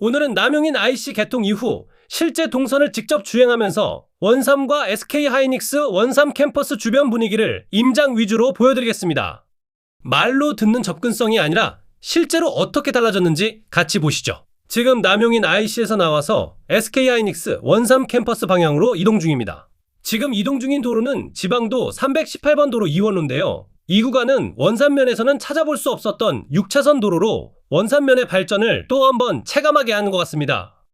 오늘은 남용인 IC 개통 이후 실제 동선을 직접 주행하면서 원삼과 SK 하이닉스 원삼 캠퍼스 주변 분위기를 임장 위주로 보여드리겠습니다. 말로 듣는 접근성이 아니라 실제로 어떻게 달라졌는지 같이 보시죠. 지금 남용인 IC에서 나와서 SK 하이닉스 원삼 캠퍼스 방향으로 이동 중입니다. 지금 이동 중인 도로는 지방도 318번 도로 2원로인데요. 이 구간은 원산면에서는 찾아볼 수 없었던 6차선 도로로 원산면의 발전을 또 한번 체감하게 하는 것 같습니다.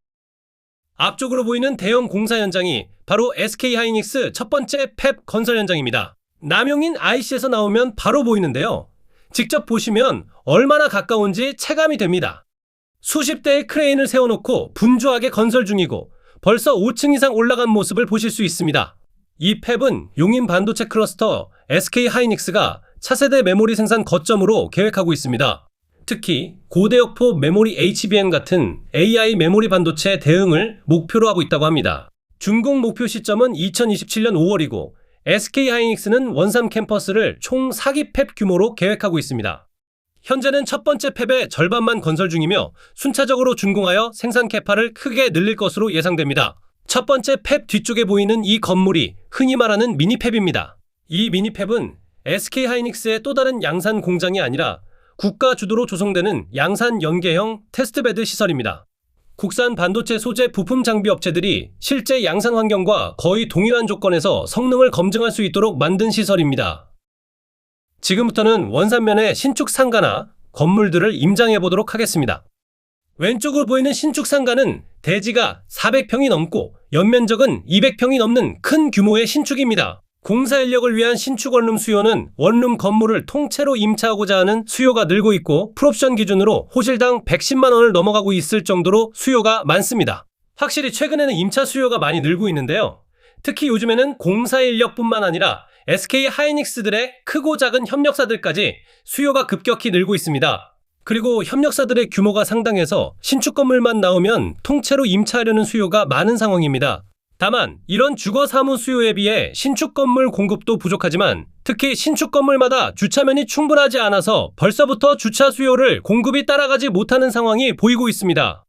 앞쪽으로 보이는 대형 공사 현장이 바로 SK 하이닉스 첫 번째 펩 건설 현장입니다. 남용인 IC에서 나오면 바로 보이는데요. 직접 보시면 얼마나 가까운지 체감이 됩니다. 수십 대의 크레인을 세워놓고 분주하게 건설 중이고 벌써 5층 이상 올라간 모습을 보실 수 있습니다. 이 펩은 용인 반도체 클러스터 SK 하이닉스가 차세대 메모리 생산 거점으로 계획하고 있습니다. 특히 고대역포 메모리 HBM 같은 AI 메모리 반도체 대응을 목표로 하고 있다고 합니다. 준공 목표 시점은 2027년 5월이고 SK 하이닉스는 원삼 캠퍼스를 총 4기 펩 규모로 계획하고 있습니다. 현재는 첫 번째 펩의 절반만 건설 중이며 순차적으로 준공하여 생산 캐파를 크게 늘릴 것으로 예상됩니다. 첫 번째 펩 뒤쪽에 보이는 이 건물이 흔히 말하는 미니펩입니다. 이 미니펩은 SK 하이닉스의 또 다른 양산 공장이 아니라 국가 주도로 조성되는 양산 연계형 테스트베드 시설입니다. 국산 반도체 소재 부품 장비 업체들이 실제 양산 환경과 거의 동일한 조건에서 성능을 검증할 수 있도록 만든 시설입니다. 지금부터는 원산면의 신축 상가나 건물들을 임장해 보도록 하겠습니다. 왼쪽으로 보이는 신축 상가는 대지가 400평이 넘고 연면적은 200평이 넘는 큰 규모의 신축입니다. 공사 인력을 위한 신축 원룸 수요는 원룸 건물을 통째로 임차하고자 하는 수요가 늘고 있고 풀옵션 기준으로 호실당 110만 원을 넘어가고 있을 정도로 수요가 많습니다. 확실히 최근에는 임차 수요가 많이 늘고 있는데요. 특히 요즘에는 공사 인력뿐만 아니라 SK 하이닉스들의 크고 작은 협력사들까지 수요가 급격히 늘고 있습니다. 그리고 협력사들의 규모가 상당해서 신축 건물만 나오면 통째로 임차하려는 수요가 많은 상황입니다. 다만 이런 주거 사무 수요에 비해 신축 건물 공급도 부족하지만 특히 신축 건물마다 주차면이 충분하지 않아서 벌써부터 주차 수요를 공급이 따라가지 못하는 상황이 보이고 있습니다.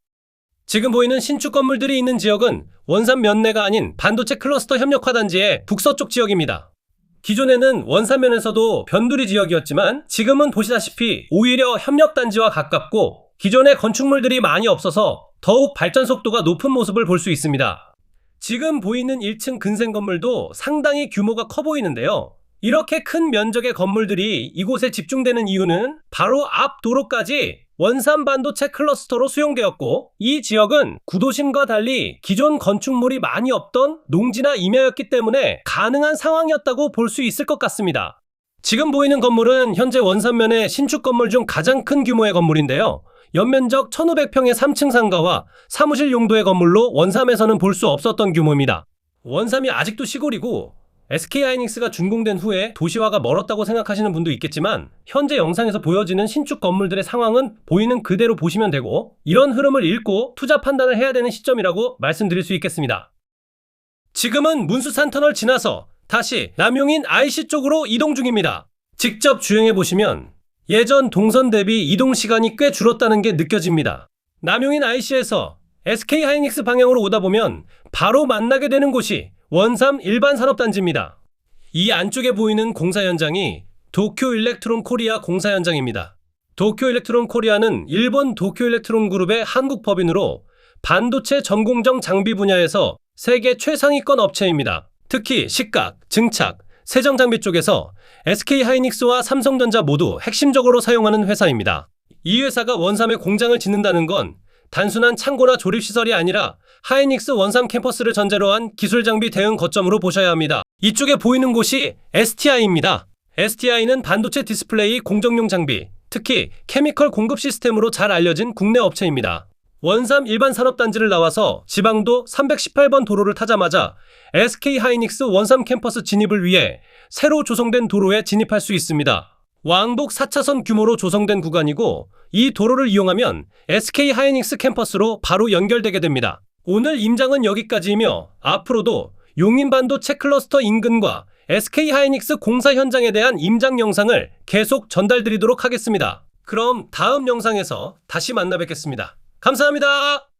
지금 보이는 신축 건물들이 있는 지역은 원산 면내가 아닌 반도체 클러스터 협력화 단지의 북서쪽 지역입니다. 기존에는 원산면에서도 변두리 지역이었지만 지금은 보시다시피 오히려 협력 단지와 가깝고 기존의 건축물들이 많이 없어서 더욱 발전 속도가 높은 모습을 볼 수 있습니다. 지금 보이는 1층 근생 건물도 상당히 규모가 커 보이는데요. 이렇게 큰 면적의 건물들이 이곳에 집중되는 이유는 바로 앞 도로까지 원산 반도체 클러스터로 수용되었고 이 지역은 구도심과 달리 기존 건축물이 많이 없던 농지나 임야였기 때문에 가능한 상황이었다고 볼 수 있을 것 같습니다. 지금 보이는 건물은 현재 원산면의 신축 건물 중 가장 큰 규모의 건물인데요. 연면적 1500평의 3층 상가와 사무실 용도의 건물로 원삼에서는 볼 수 없었던 규모입니다. 원삼이 아직도 시골이고 SK 하이닉스가 준공된 후에 도시화가 멀었다고 생각하시는 분도 있겠지만 현재 영상에서 보여지는 신축 건물들의 상황은 보이는 그대로 보시면 되고 이런 흐름을 읽고 투자 판단을 해야 되는 시점이라고 말씀드릴 수 있겠습니다. 지금은 문수산 터널 지나서 다시 남용인 IC 쪽으로 이동 중입니다. 직접 주행해 보시면 예전 동선 대비 이동 시간이 꽤 줄었다는 게 느껴집니다. 남용인 IC에서 SK 하이닉스 방향으로 오다 보면 바로 만나게 되는 곳이 원삼 일반 산업단지입니다. 이 안쪽에 보이는 공사 현장이 도쿄 일렉트론 코리아 공사 현장입니다. 도쿄 일렉트론 코리아는 일본 도쿄 일렉트론 그룹의 한국 법인으로 반도체 전공정 장비 분야에서 세계 최상위권 업체입니다. 특히 식각, 증착, 세정 장비 쪽에서 SK 하이닉스와 삼성전자 모두 핵심적으로 사용하는 회사입니다. 이 회사가 원삼에 공장을 짓는다는 건 단순한 창고나 조립 시설이 아니라 하이닉스 원삼 캠퍼스를 전제로 한 기술 장비 대응 거점으로 보셔야 합니다. 이쪽에 보이는 곳이 STI입니다. STI는 반도체 디스플레이 공정용 장비, 특히 케미컬 공급 시스템으로 잘 알려진 국내 업체입니다. 원삼 일반 산업단지를 나와서 지방도 318번 도로를 타자마자 SK 하이닉스 원삼 캠퍼스 진입을 위해 새로 조성된 도로에 진입할 수 있습니다. 왕복 4차선 규모로 조성된 구간이고 이 도로를 이용하면 SK 하이닉스 캠퍼스로 바로 연결되게 됩니다. 오늘 임장은 여기까지이며 앞으로도 용인반도 체 클러스터 인근과 SK 하이닉스 공사 현장에 대한 임장 영상을 계속 전달드리도록 하겠습니다. 그럼 다음 영상에서 다시 만나 뵙겠습니다. 감사합니다.